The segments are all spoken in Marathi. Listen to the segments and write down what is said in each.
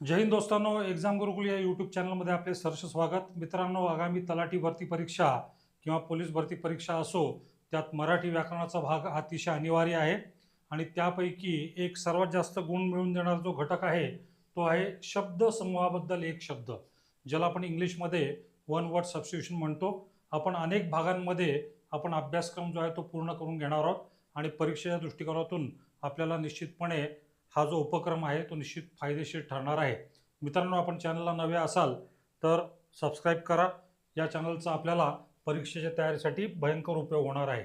जय हिंद दोस्तांनो एक्झाम गुरुकुल या यूट्यूब चॅनलमध्ये आपले सहर्ष स्वागत. मित्रांनो आगामी तलाठी भरती परीक्षा किंवा पोलीस भरती परीक्षा असो त्यात मराठी व्याकरणाचा भाग अतिशय अनिवार्य आहे. आणि त्यापैकी एक सर्वात जास्त गुण मिळवून देणारा जो घटक आहे तो आहे शब्द समूहाबद्दल एक शब्द ज्याला आपण इंग्लिशमध्ये वन वर्ड सबस्टिट्यूशन म्हणतो. आपण अनेक भागांमध्ये आपण अभ्यासक्रम जो आहे तो पूर्ण करून घेणार आहोत आणि परीक्षेच्या दृष्टिकोनातून आपल्याला निश्चितपणे हा जो उपक्रम आहे तो निश्चित फायदेशीर ठरणार आहे. मित्रांनो आपण चॅनलला नवे असाल तर सबस्क्राईब करा. या चॅनलचा आपल्याला परीक्षेच्या तयारीसाठी भयंकर उपयोग होणार आहे.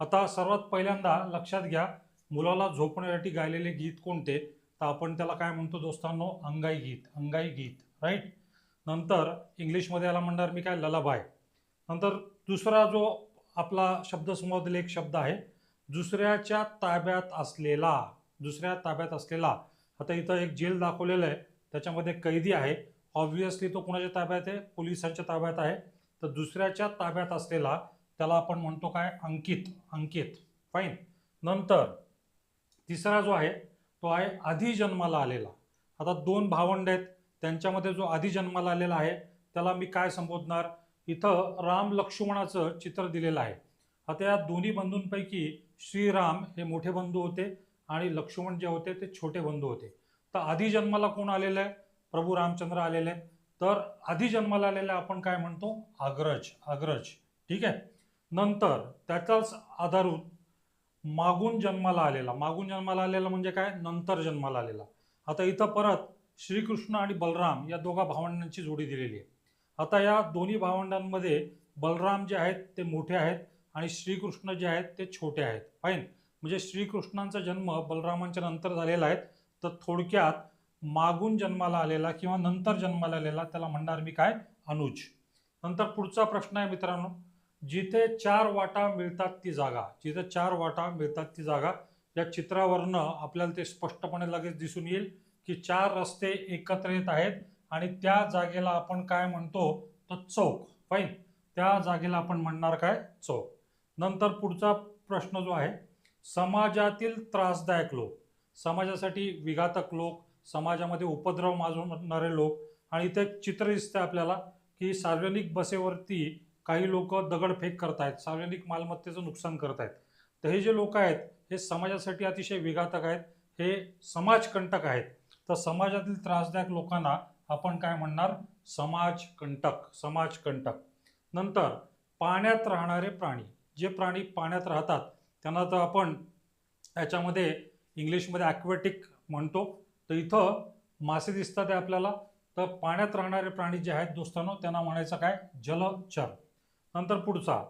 आता सर्वात पहिल्यांदा लक्षात घ्या मुलाला झोपण्यासाठी गायलेले गीत कोणते? तर आपण त्याला काय म्हणतो दोस्तांनो? अंगाई गीत अंगाई गीत राईट नंतर इंग्लिशमध्ये याला म्हणणार मी काय? ललाबाय नंतर दुसरा जो आपला शब्दसमूहातील एक शब्द आहे दुसऱ्याच्या ताब्यात असलेला. दुसऱ्या ताब्यात असलेला. आता इथं एक जेल दाखवलेलं आहे. त्याच्यामध्ये कैदी आहे. ऑब्व्हियसली तो कुणाच्या ताब्यात आहे? पोलिसांच्या ताब्यात आहे. तर दुसऱ्याच्या ताब्यात असलेला त्याला आपण म्हणतो काय? अंकित. अंकित. फाईन नंतर तिसरा जो आहे तो आहे आधी जन्माला आलेला. आता दोन भावंड आहेत. त्यांच्यामध्ये जो आधी जन्माला आलेला आहे त्याला मी काय संबोधणार? इथं राम लक्ष्मणाचं चित्र दिलेलं आहे. आता या दोन्ही बंधूंपैकी श्रीराम हे मोठे बंधू होते. आणि लक्ष्मण जे होते ते छोटे बंधू होते. तर आधी जन्माला कोण आलेलं आहे? प्रभू रामचंद्र आलेले आहेत. तर आधी जन्माला आलेले आपण काय म्हणतो? आग्रज अग्रज ठीक आहे? नंतर त्याचाच आधारून मागून जन्माला आलेला. मागून जन्माला आलेला म्हणजे काय? नंतर जन्माला आलेला. आता इथं परत श्रीकृष्ण आणि बलराम या दोघा भावंडांची जोडी दिलेली आहे. आता या दोन्ही भावंडांमध्ये बलराम जे आहेत ते मोठे आहेत आणि श्रीकृष्ण जे आहेत ते छोटे आहेत. फाईन? म्हणजे श्रीकृष्णांचा जन्म बलरामांच्या नंतर झालेला आहे. तर थोडक्यात मागून जन्माला आलेला किंवा नंतर जन्माला आलेला त्याला म्हणणार मी काय? अनुज. नंतर पुढचा प्रश्न आहे मित्रांनो. जिथे चार वाटा मिळतात ती जागा. जिथे चार वाटा मिळतात ती जागा. या चित्रावरनं आपल्याला ते स्पष्टपणे लगेच दिसून येईल की चार रस्ते एकत्र येत आहेत आणि त्या जागेला आपण काय म्हणतो? तर चौक. फाईन त्या जागेला आपण म्हणणार काय? चौक. नंतर पुढचा प्रश्न जो आहे समाजातील त्रासदायक लोक समाजासाठी विघातक लोक समाजामध्ये उपद्रव माजवणारे लोक आणि इथे चित्र दिसतंय आपल्याला की सार्वजनिक बसेवरती काही लोक दगडफेक करतायत सार्वजनिक मालमत्तेचं नुकसान करतायत. तर हे जे लोक आहेत हे समाजासाठी अतिशय विघातक आहेत हे समाजकंटक आहेत. तर समाजातील त्रासदायक लोकांना आपण काय म्हणणार? समाजकंटक समाजकंटक. नंतर पाण्यात राहणारे प्राणी जे प्राणी पाण्यात राहतात त्यांना तर आपण याच्यामध्ये इंग्लिशमध्ये ॲक्वेटिक म्हणतो. तर इथं मासे दिसतात आहे आपल्याला. तर पाण्यात राहणारे प्राणी जे आहेत दोस्तांनो त्यांना म्हणायचं काय? जलचर. नंतर पुढचा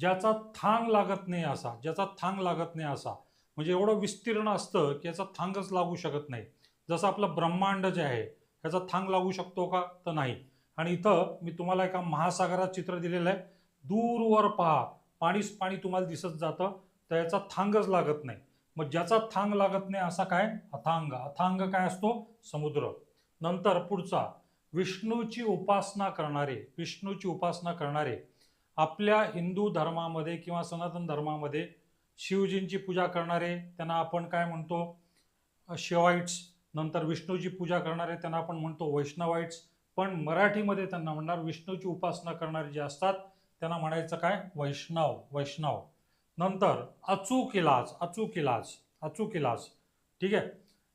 ज्याचा थांग लागत नाही असा ज्याचा थांग लागत नाही असा म्हणजे एवढं विस्तीर्ण असतं की याचा थांगच लागू शकत नाही. जसं आपलं ब्रह्मांड जे आहे ह्याचा थांग लागू शकतो का? तर नाही. आणि इथं मी तुम्हाला एका महासागरात चित्र दिलेलं आहे. दूरवर पहा पाणीच पाणी तुम्हाला दिसत जातं. तर याचा थांगच लागत नाही. मग ज्याचा थांग लागत नाही असा काय? अथांग. अथांग काय असतो? समुद्र. नंतर पुढचा. विष्णूची उपासना करणारे विष्णूची उपासना करणारे आपल्या हिंदू धर्मामध्ये किंवा सनातन धर्मामध्ये शिवजींची पूजा करणारे त्यांना आपण काय म्हणतो? शिवाईट्स नंतर विष्णूची पूजा करणारे त्यांना आपण म्हणतो वैष्णवाईट्स पण मराठीमध्ये त्यांना म्हणणार विष्णूची उपासना करणारे जे असतात त्यांना म्हणायचं काय? वैष्णव. वैष्णव. नंतर अचूक इलाज अचूक इलाज अचूक इलाज. ठीक आहे?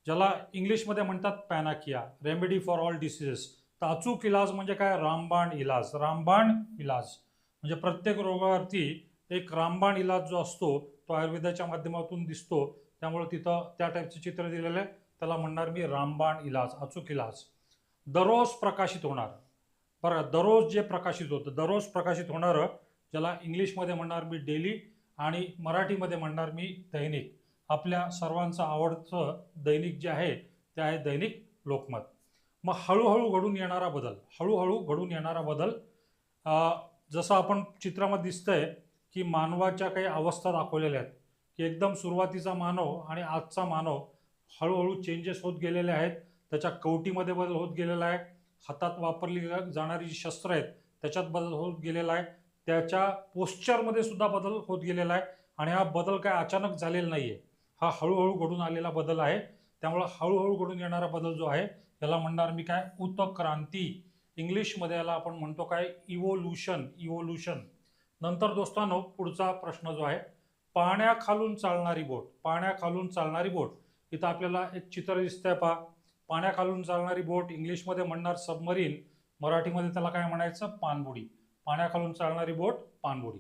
ज्याला इंग्लिशमध्ये म्हणतात panacea remedy for all diseases तर अचूक इलाज म्हणजे काय? रामबाण इलाज. रामबाण इलाज. म्हणजे प्रत्येक रोगावरती एक रामबाण इलाज जो असतो तो आयुर्वेदाच्या माध्यमातून दिसतो. त्यामुळे तिथं त्या टाईपचं चित्र दिलेलं आहे. त्याला म्हणणार मी रामबाण इलाज अचूक इलाज. दररोज प्रकाशित होणार. बरं दररोज जे प्रकाशित होतं दररोज प्रकाशित होणारं ज्याला इंग्लिशमध्ये म्हणणार मी डेली आणि मराठीमध्ये म्हणणार मी दैनिक. आपल्या सर्वांचं आवडतं दैनिक जे आहे ते आहे दैनिक लोकमत. मग हळूहळू घडून येणारा बदल हळूहळू घडून येणारा बदल जसं आपण चित्रामध्ये दिसतंय की मानवाच्या काही अवस्था दाखवलेल्या आहेत की एकदम सुरुवातीचा मानव आणि आजचा मानव हळूहळू चेंजेस होत गेलेले आहेत त्याच्या कवटीमध्ये बदल होत गेलेला आहे हातात वापरली जाणारी जी शस्त्र आहेत त्याच्यात बदल होत गेलेला आहे त्याच्या पोस्चरमध्ये सुद्धा बदल होत गेलेला आहे. आणि हा बदल काय अचानक झालेला नाही आहे हा हळूहळू घडून आलेला बदल आहे. त्यामुळं हळूहळू घडून येणारा बदल जो आहे याला म्हणणार मी काय? उत्क्रांती इंग्लिशमध्ये याला आपण म्हणतो काय? इव्होल्युशन इव्होल्युशन नंतर दोस्तांनो पुढचा प्रश्न जो आहे पाण्याखालून चालणारी बोट. पाण्याखालून चालणारी बोट. इथं आपल्याला एक चित्र दिसतंय पहा. पाण्याखालून चालणारी बोट इंग्लिशमध्ये म्हणणार सबमरीन मराठीमध्ये त्याला काय म्हणायचं? पाणबुडी. पाण्याखालून चालणारी बोट पाणबुडी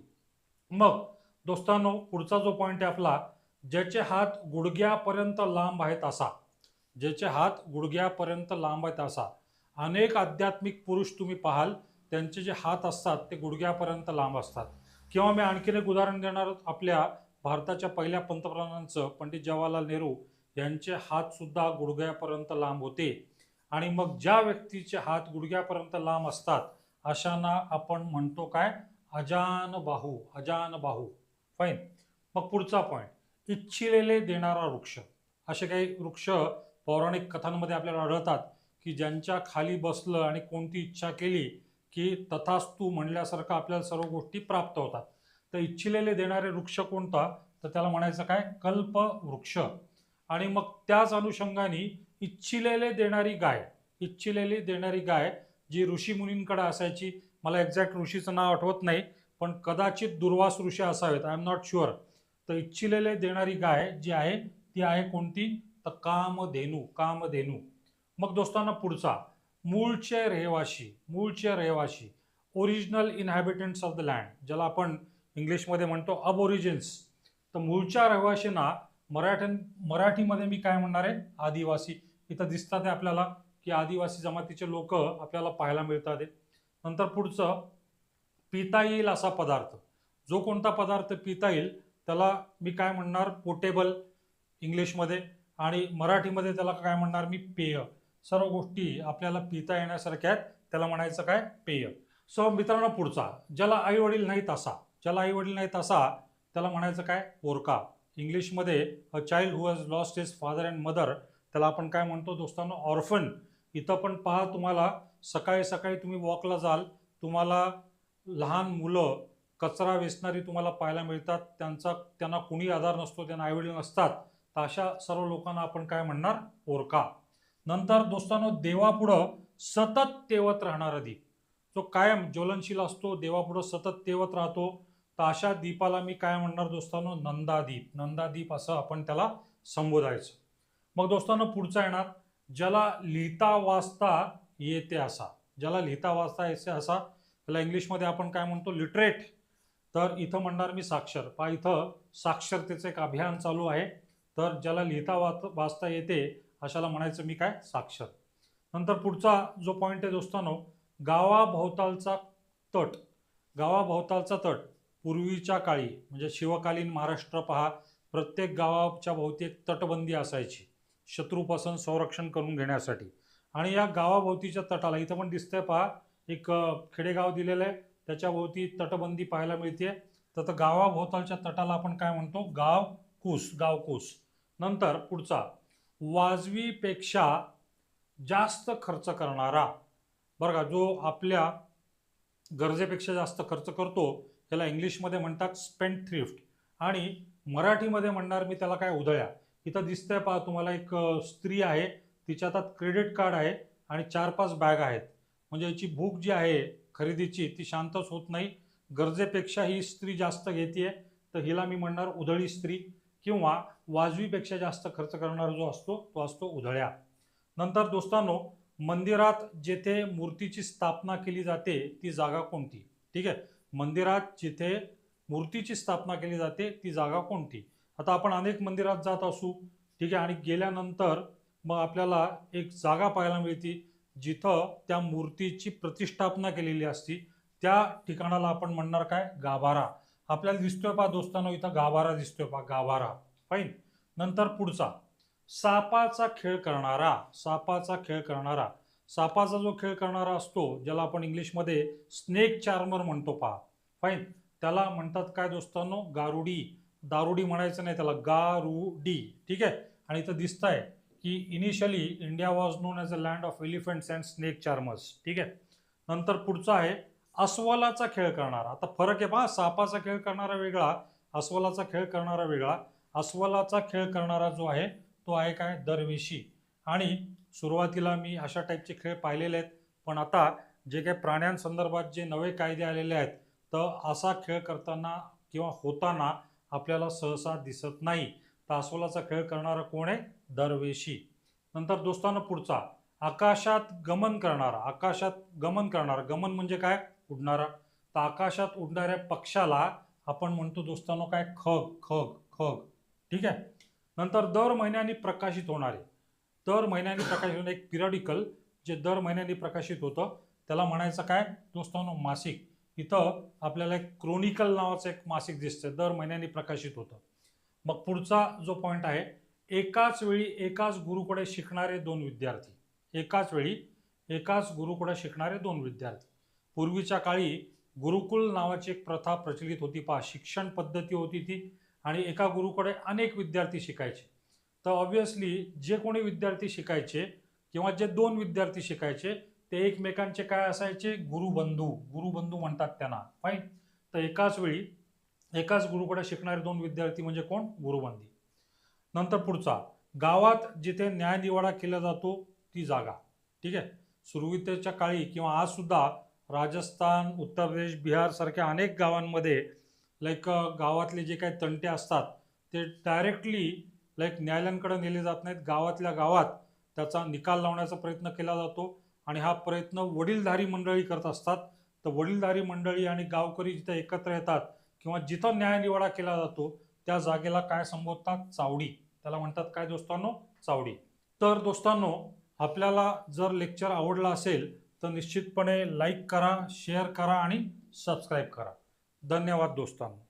मग दोस्तांनो पुढचा जो पॉईंट आहे आपला ज्याचे हात गुडघ्यापर्यंत लांब आहेत असा. ज्याचे हात गुडघ्यापर्यंत लांब आहेत असा. अनेक आध्यात्मिक पुरुष तुम्ही पाहाल त्यांचे जे हात असतात ते गुडघ्यापर्यंत लांब असतात. किंवा मी आणखीन एक उदाहरण देणार आपल्या भारताच्या पहिल्या पंतप्रधानांचं पंडित जवाहरलाल नेहरू यांचे हातसुद्धा गुडघ्यापर्यंत लांब होते. आणि मग ज्या व्यक्तीचे हात गुडघ्यापर्यंत लांब असतात अशांना आपण म्हणतो काय? अजान बाहू अजान बाहू. फाईन मग पुढचा पॉईंट इच्छिलेले देणारा वृक्ष. असे काही वृक्ष पौराणिक कथांमध्ये आपल्याला आढळतात की ज्यांच्या खाली बसलं आणि कोणती इच्छा केली की तथास्तू म्हणल्यासारखं आपल्याला सर्व गोष्टी प्राप्त होतात. तर इच्छिलेले देणारे वृक्ष कोणता? तर त्याला म्हणायचं काय? कल्प वृक्ष. आणि मग त्याच अनुषंगाने इच्छिलेले देणारी गाय. इच्छिलेली देणारी गाय जी ऋषी मुनींकडे असायची मला एक्झॅक्ट ऋषीचं नाव आठवत नाही पण कदाचित दुर्वास ऋषी असावेत आय एम नॉट शुअर तर इच्छिलेले देणारी गाय जी आहे ती आहे कोणती? तर कामधेनू कामधेनू. मग दोस्तांना पुढचा मूळचे रहिवाशी मूळचे रहिवाशी original inhabitants of the land ज्याला आपण इंग्लिशमध्ये म्हणतो अब ओरिजिन्स तर मूळच्या रहिवाशींना मराठ्यां मराठीमध्ये मी काय म्हणणार आहे? आदिवासी. इथं दिसतात आहे आपल्याला. की आदिवासी जमातीचे लोक आपल्याला पाहायला मिळतात. आहे. नंतर पुढचं पिता येईल असा पदार्थ. जो कोणता पदार्थ पिता येईल त्याला मी काय म्हणणार? पोटेबल इंग्लिशमध्ये. आणि मराठीमध्ये त्याला काय म्हणणार? मी पेय. सर्व गोष्टी आपल्याला पिता येण्यासारख्या आहेत. त्याला म्हणायचं काय? पेय. सो मित्रांनो पुढचा. ज्याला आई वडील नाहीत असा ज्याला आई वडील नाहीत असा त्याला म्हणायचं काय? पोरका इंग्लिशमध्ये a child who has lost his father and mother त्याला आपण काय म्हणतो? दोस्तांनो ऑर्फन इथं पण पहा तुम्हाला सकाळी सकाळी तुम्ही वॉकला जाल तुम्हाला लहान मुलं कचरा वेचणारी तुम्हाला पाहायला मिळतात त्यांचा त्यांना कुणी आधार नसतो त्यांना आईवडील नसतात तर अशा सर्व लोकांना आपण काय म्हणणार? पोरका नंतर दोस्तांनो देवापुढं सतत तेवत राहणारा दीप जो कायम ज्वलनशील असतो देवापुढं सतत तेवत राहतो. तर अशा दीपाला मी काय म्हणणार दोस्तांनो? नंदादीप. नंदादीप असं आपण त्याला संबोधायचं. मग दोस्तांनो पुढचा येणार. ज्याला लिहिता वाचता येते असा. ज्याला लिहिता वाचता येते असा त्याला इंग्लिशमध्ये आपण काय म्हणतो? लिटरेट. तर इथं म्हणणार मी साक्षर. पहा इथं साक्षरतेचं एक अभियान चालू आहे. तर ज्याला लिहिता वाच वाचता येते अशाला म्हणायचं मी काय? साक्षर. नंतर पुढचा जो पॉईंट आहे दोस्तांनो गावाभोवतालचा तट. गावाभोवतालचा तट पूर्वीच्या काळी म्हणजे शिवकालीन महाराष्ट्र पहा प्रत्येक गावाच्या भोवती एक तटबंदी असायची. शत्रूपासून संरक्षण करून घेण्यासाठी. आणि या गावाभोवतीच्या तटाला इथं पण दिसतंय पहा एक खेडेगाव दिलेलं आहे. त्याच्याभोवती तटबंदी पाहायला मिळते तर गावाभोवतालच्या तटाला आपण काय म्हणतो? गाव कूस गाव कूस. नंतर पुढचा वाजवीपेक्षा जास्त खर्च करणारा. बरं का जो आपल्या गरजेपेक्षा जास्त खर्च करतो त्याला इंग्लिशमध्ये म्हणतात स्पेंड थ्रिफ्ट आणि मराठीमध्ये म्हणणार मी त्याला काय उधळ्या इथं दिसतंय पहा तुम्हाला एक स्त्री आहे. तिच्या हातात क्रेडिट कार्ड आहे आणि चार पाच बॅग आहेत. म्हणजे याची भूक जी आहे खरेदीची ती शांतच होत नाही. गरजेपेक्षा ही स्त्री जास्त घेते तर हिला मी म्हणणार उधळी स्त्री किंवा वाजवीपेक्षा जास्त खर्च करणारा जो असतो तो असतो उधळ्या. नंतर दोस्तांनो मंदिरात जेथे मूर्तीची स्थापना केली जाते ती जागा कोणती? ठीक आहे. मंदिरात जिथे मूर्तीची स्थापना केली जाते ती जागा कोणती? आता आपण अनेक मंदिरात जात असू ठीक आहे आणि गेल्यानंतर मग आपल्याला एक जागा पाहायला मिळते जिथं त्या मूर्तीची प्रतिष्ठापना केलेली असती. त्या ठिकाणाला आपण म्हणणार काय? गाभारा. आपल्याला दिसतोय पा दोस्तांनो इथं गाभारा दिसतोय पा गाभारा. फाईन नंतर पुढचा. सापाचा खेळ करणारा सापाचा खेळ करणारा. सापाचा जो खेळ करणारा असतो ज्याला आपण इंग्लिशमध्ये स्नेक चार्मर म्हणतो पहा. फाईन त्याला म्हणतात काय दोस्तांनो? गारुडी. दारुडी म्हणायचं नाही त्याला गारुडी ठीक आहे? आणि इथं दिसत आहे की initially India was known as a land of elephants and snake charmers ठीक आहे? नंतर पुढचा आहे अस्वलाचा खेळ करणारा. आता फरक आहे पहा सापाचा खेळ करणारा वेगळा अस्वलाचा खेळ करणारा वेगळा. अस्वलाचा खेळ करणारा जो आहे तो आहे काय? दरवेशी. आणि सुरुवातीला मी अशा टाईपचे खेळ पाहिलेले आहेत. पण आता जे काही प्राण्यांसंदर्भात जे नवे कायदे आलेले आहेत तर असा खेळ करताना किंवा होताना आपल्याला सहसा दिसत नाही. तासोलाचा खेळ करणारा कोण आहे? दरवेशी. नंतर दोस्तांना पुढचा. आकाशात गमन करणारा. आकाशात गमन करणारा. गमन म्हणजे काय? उडणारा. तर आकाशात उडणाऱ्या पक्षाला आपण म्हणतो दोस्तांनो काय? खग खग खग. ठीक आहे? नंतर दर महिन्याने प्रकाशित होणारे. दर महिन्याने प्रकाशित होणारे एक पिरियडिकल जे दर महिन्याने प्रकाशित होतं. त्याला म्हणायचं काय? दोस्तांनो मासिक. इथं आपल्याला एक क्रोनिकल नावाचं एक मासिक दिसतंय. दर महिन्याने प्रकाशित होतं. मग पुढचा जो पॉईंट आहे एकाच वेळी एकाच गुरुकडे शिकणारे दोन विद्यार्थी. एकाच वेळी एकाच गुरुकडे शिकणारे दोन विद्यार्थी. पूर्वीच्या काळी गुरुकुल नावाची एक प्रथा प्रचलित होती पहा. शिक्षण पद्धती होती ती आणि एका गुरुकडे अनेक विद्यार्थी शिकायचे. तर ऑब्वियसली जे कोणी विद्यार्थी शिकायचे किंवा जे दोन विद्यार्थी शिकायचे ते एकमेकांचे काय असायचे? गुरुबंधू. गुरुबंधू म्हणतात त्यांना. फाईन तर एकाच वेळी एकाच गुरुकडे शिकणारे दोन विद्यार्थी म्हणजे कोण? गुरुबंदी नंतर पुढचा. गावात जिथे न्यायनिवाडा केला जातो ती जागा. ठीक आहे? सुरुवातीच्या काळी किंवा आज सुद्धा राजस्थान उत्तर प्रदेश बिहार सारख्या अनेक गावांमध्ये लाईक गावातले जे काही तंटे असतात ते डायरेक्टली लाईक न्यायालयांकडे नेले जात नाहीत. गावातल्या गावात त्याचा निकाल लावण्याचा प्रयत्न केला जातो. आणि हा प्रयत्न वडीलधारी मंडळी करत असतात. तर वडीलधारी मंडळी आणि गावकरी जिथं एकत्र येतात किंवा जिथं न्यायनिवाडा केला जातो त्या जागेला काय संबोधतात? चावडी. त्याला म्हणतात काय दोस्तांनो? चावडी. तर दोस्तांनो आपल्याला जर लेक्चर आवडला असेल तर निश्चितपणे लाईक करा शेअर करा आणि सबस्क्राईब करा. धन्यवाद दोस्तांनो.